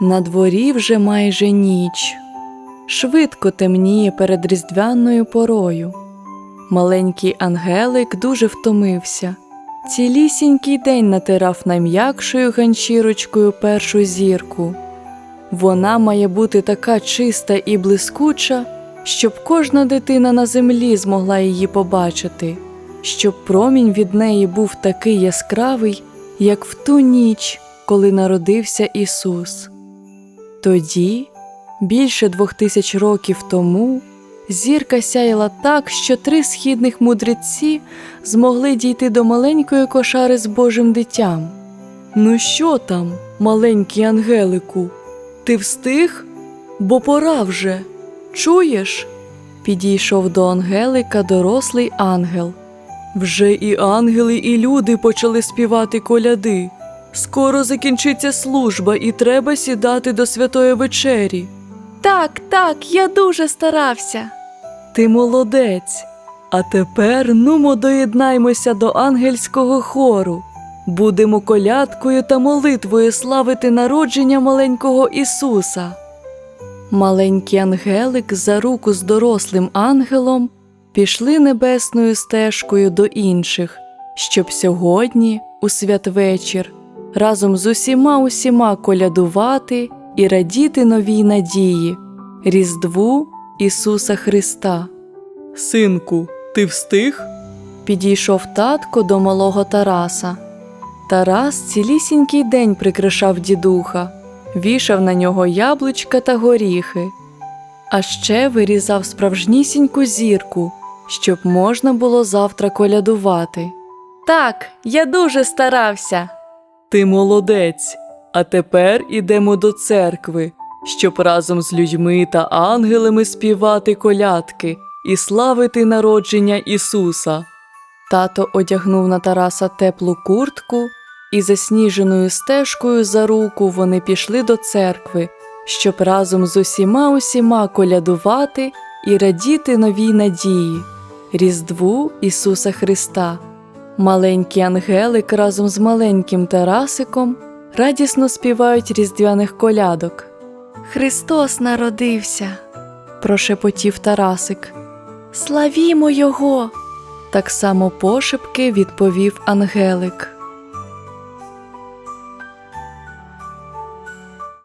На дворі вже майже ніч. Швидко темніє перед різдвяною порою. Маленький Ангелик дуже втомився. Цілісінький день натирав найм'якшою ганчірочкою першу зірку. Вона має бути така чиста і блискуча, щоб кожна дитина на землі змогла її побачити, щоб промінь від неї був такий яскравий, як в ту ніч, коли народився Ісус. Тоді, більше двох тисяч років тому, зірка сяяла так, що три східних мудреці змогли дійти до маленької кошари з Божим дитям. Ну що там, маленький Ангелику? Ти встиг? Бо пора вже. Чуєш? Підійшов до Ангелика дорослий ангел. Вже і ангели, і люди почали співати коляди. Скоро закінчиться служба, і треба сідати до святої вечері. Так, так, я дуже старався. Ти молодець. А тепер нумо доєднаймося до ангельського хору. Будемо колядкою та молитвою славити народження маленького Ісуса. Маленький ангелик за руку з дорослим ангелом пішли небесною стежкою до інших, щоб сьогодні, у святвечір, разом з усіма усіма колядувати і радіти новій надії, Різдву Ісуса Христа. Синку, ти встиг? Підійшов татко до малого Тараса. Тарас цілісінький день прикрашав дідуха, вішав на нього яблучка та горіхи, а ще вирізав справжнісіньку зірку, щоб можна було завтра колядувати. Так, я дуже старався. Ти молодець. А тепер ідемо до церкви, щоб разом з людьми та ангелами співати колядки і славити народження Ісуса. Тато одягнув на Тараса теплу куртку, і засніженою стежкою за руку вони пішли до церкви, щоб разом з усіма усіма колядувати і радіти новій надії, Різдву Ісуса Христа. Маленький ангелик разом з маленьким Тарасиком радісно співають різдвяних колядок. Христос народився, прошепотів Тарасик. Славімо Його. Так само пошепки відповів Ангелик.